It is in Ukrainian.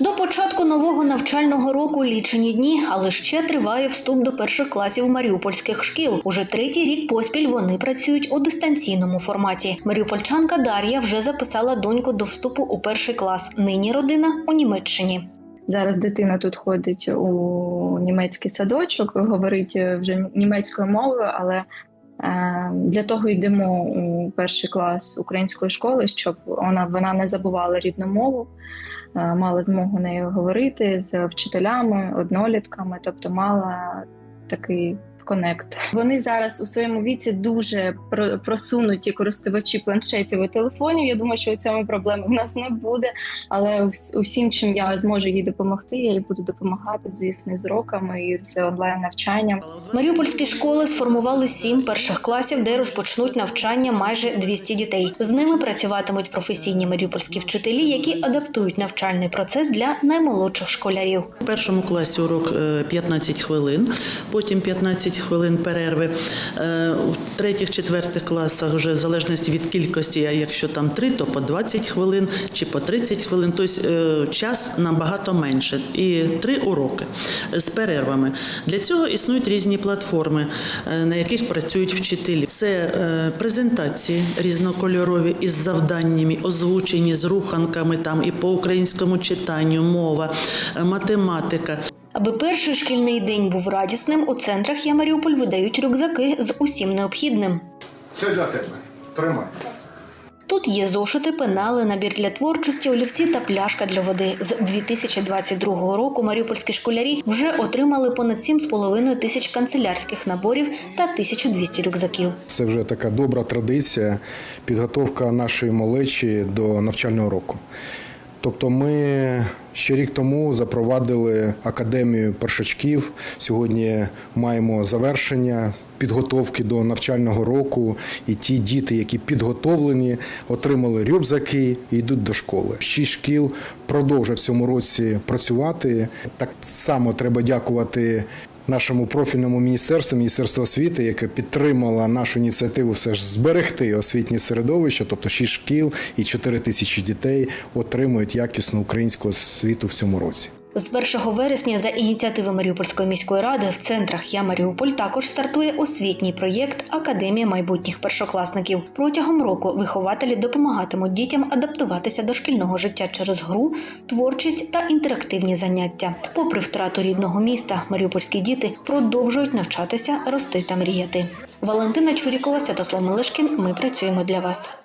До початку нового навчального року лічені дні, але ще триває вступ до перших класів маріупольських шкіл. Уже третій рік поспіль вони працюють у дистанційному форматі. Маріупольчанка Дар'я вже записала доньку до вступу у перший клас. Нині родина у Німеччині. Зараз дитина тут ходить у німецький садочок, говорить вже німецькою мовою, але для того йдемо у перший клас української школи, щоб вона, вона не забувала рідну мову, е, мала змогу нею говорити з вчителями, однолітками, тобто мала такий конект. Вони зараз у своєму віці дуже просунуті користувачі планшетів і телефонів. Я думаю, що у цьому проблеми в нас не буде. Але усім, чим я зможу їй допомогти, я їй буду допомагати, звісно, з уроками і з онлайн навчанням. Маріупольські школи сформували сім перших класів, де розпочнуть навчання майже 200 дітей. З ними працюватимуть професійні маріупольські вчителі, які адаптують навчальний процес для наймолодших школярів. У першому класі урок е, 15 хвилин, потім 15 хвилин перерви. Е, У третіх, четвертих класах вже в залежності від кількості, а якщо там три, то по 20 хвилин чи по 30 хвилин. Тобто е, час набагато менше. І три уроки з перервами. Для цього існують різні платформи, е, на яких працюють вчителі. Це презентації різнокольорові із завданнями, озвучені з руханками там і по українському читанню, мова, математика. Аби перший шкільний день був радісним, у центрах Я Маріуполь видають рюкзаки з усім необхідним. Це для тебе. Тримай. Тут є зошити, пенали, набір для творчості, олівці та пляшка для води. З 2022 року маріупольські школярі вже отримали понад 7,5 тисяч канцелярських наборів та 1200 рюкзаків. Це вже така добра традиція, підготовка нашої малечі до навчального року. Тобто ми ще рік тому запровадили академію першачків. Сьогодні маємо завершення підготовки до навчального року. І ті діти, які підготовлені, отримали рюкзаки і йдуть до школи. Шість шкіл продовжує в цьому році працювати. Так само треба дякувати нашому профільному міністерству, Міністерству освіти, яке підтримало нашу ініціативу все ж зберегти освітнє середовище, тобто 6 шкіл і 4 тисячі дітей отримують якісну українську освіту в цьому році. З 1 вересня за ініціативи Маріупольської міської ради в центрах Я Маріуполь також стартує освітній проєкт Академія майбутніх першокласників. Протягом року вихователі допомагатимуть дітям адаптуватися до шкільного життя через гру, творчість та інтерактивні заняття. Попри втрату рідного міста, маріупольські діти продовжують навчатися, рости та мріяти. Валентина Чурікова, Святослав Мелешкін. Ми працюємо для вас.